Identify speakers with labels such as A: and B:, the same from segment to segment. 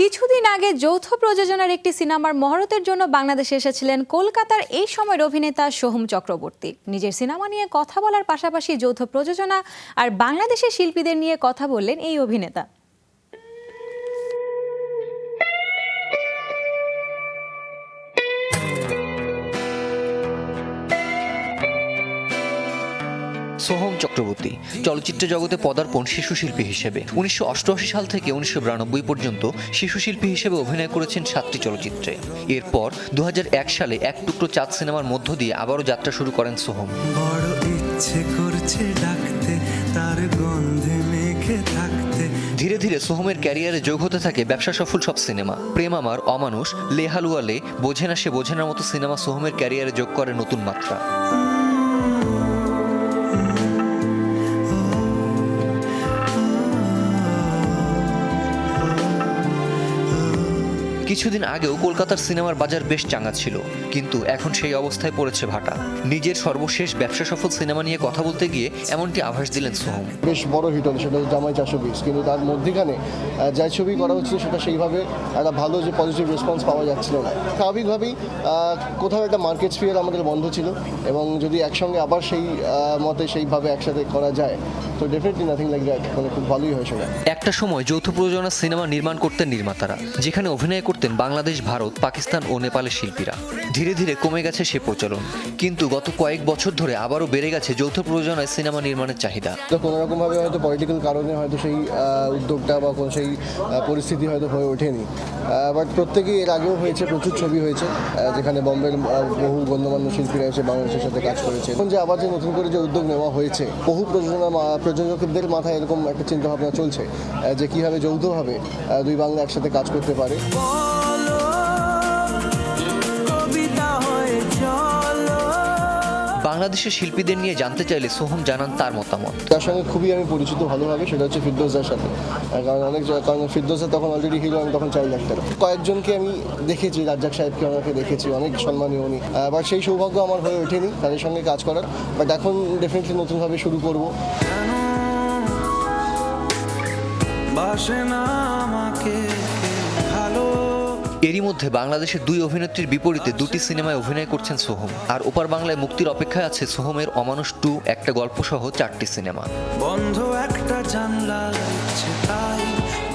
A: কিছুদিন আগে যৌথ প্রযোজনার একটি সিনেমার মহরতের জন্য বাংলাদেশে এসেছিলেন কলকাতার এই সময়ের অভিনেতা সোহম চক্রবর্তী। নিজের সিনেমা নিয়ে কথা বলার পাশাপাশি যৌথ প্রযোজনা আর বাংলাদেশের শিল্পীদের নিয়ে কথা বললেন এই অভিনেতা।
B: সোহম চক্রবর্তী চলচ্চিত্র জগতে পদার্পণ শিশু শিল্পী হিসেবে। উনিশশো অষ্টআশি সাল থেকে উনিশশো বিরানব্বই পর্যন্ত শিশু শিল্পী হিসেবে অভিনয় করেছেন সাতটি চলচ্চিত্রে। এরপর দু হাজার এক সালে এক টুকরো চাঁদ সিনেমার মধ্য দিয়ে আবারও যাত্রা শুরু করেন সোহম।
C: বড় ইচ্ছে করছে ডাকতে তার গন্ধে মেখে থাকতে।
B: ধীরে ধীরে সোহমের ক্যারিয়ারে যোগ হতে থাকে ব্যবসা সফল সব সিনেমা। প্রেম আমার অমানুষ লেহালুয়ালে বোঝে না সে বোঝেনার মতো সিনেমা সোহমের ক্যারিয়ারে যোগ করে নতুন মাত্রা। কিছুদিন আগেও কলকাতার সিনেমার বাজার বেশ চাঙ্গা ছিল কিন্তু এখন সেই অবস্থায় পড়েছে ভাটা। নিজের সর্বশেষ ব্যবসা সফল সিনেমা নিয়ে কথা বলতে গিয়ে এমনটি আভাস দিলেন সোহম।
D: বেশ বড় হিট হলো সেটা জামাই চারশো বিশ কিন্তু তার মধ্যেখানে যা ছবি করা হচ্ছিল সেটা সেইভাবে একটা ভালো যে পজিটিভ রেসপন্স পাওয়া যাচ্ছিল না। স্বাভাবিকভাবেই কোথাও একটা মার্কেট স্পিয়ার আমাদের বন্ধ ছিল এবং যদি একসঙ্গে আবার সেই মতে সেইভাবে একসাথে করা যায় তো ডেফিনেটলি নাথিং লাইক দ্যাট মানে খুব ভালোই হয় সেটা
B: একটা সময় যৌথ প্রযোজনা সিনেমা নির্মাণ করতেন নির্মাতারা যেখানে অভিনয় করতেন বাংলাদেশ, ভারত, পাকিস্তান ও নেপালের শিল্পীরা। ধীরে ধীরে কমে গেছে সে প্রচলন। কিন্তু গত কয়েক বছর ধরে আবারও বেড়ে গেছে যৌথ প্রযোজনায় সিনেমা নির্মাণের চাহিদা।
D: কোনো রকমভাবে হয়তো পলিটিক্যাল কারণে হয়তো সেই উদ্যোগটা বা কোনো সেই পরিস্থিতি হয়তো হয়ে ওঠেনি। বাট প্রত্যেকেই এর আগেও হয়েছে, প্রচুর ছবি হয়েছে যেখানে বম্বের বহু গণ্যমান্য শিল্পীরা এসে বাংলাদেশের সাথে কাজ করেছে এখন যে আবার যে নতুন করে যে উদ্যোগ নেওয়া হয়েছে, বহু প্রযোজনা প্রযোজকদের মাথায় এরকম একটা চিন্তা ভাবনা চলছে যে কীভাবে যৌথভাবে দুই বাংলা একসাথে কাজ করতে পারে।
B: বাংলাদেশের শিল্পীদের নিয়ে জানতে চাইলে সোহম জানান তার মতামত।
D: তার সঙ্গে খুবই আমি পরিচিত ভালোভাবে সেটা হচ্ছে ফিরদোসার সাথে। কারণ অনেক কারণ ফিরদোসা তখন অলরেডি হিরো আমি তখন চাইল্ড অ্যাক্টার কয়েকজনকে আমি দেখেছি রাজ্জাক সাহেবকে ওনাকে দেখেছি অনেক সম্মানীয় উনি। বাট সেই সৌভাগ্য আমার হয়ে ওঠেনি তাদের সঙ্গে কাজ করার। বাট এখন ডেফিনেটলি নতুনভাবে শুরু করব।
C: বাসে না আমাকে
B: এরই মধ্যে বাংলাদেশের দুই অভিনেত্রীর বিপরীতে দুটি সিনেমায় অভিনয় করছেন সোহম। আর ওপার বাংলায় মুক্তির অপেক্ষায় আছে সোহমের অমানুষ টু একটা গল্প সহ চারটি সিনেমা।
C: বন্ধ একটা জানলা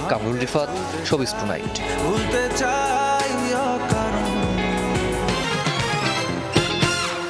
B: কামরুল রিফাত শোবিস নাইট
C: ভুলতে চাই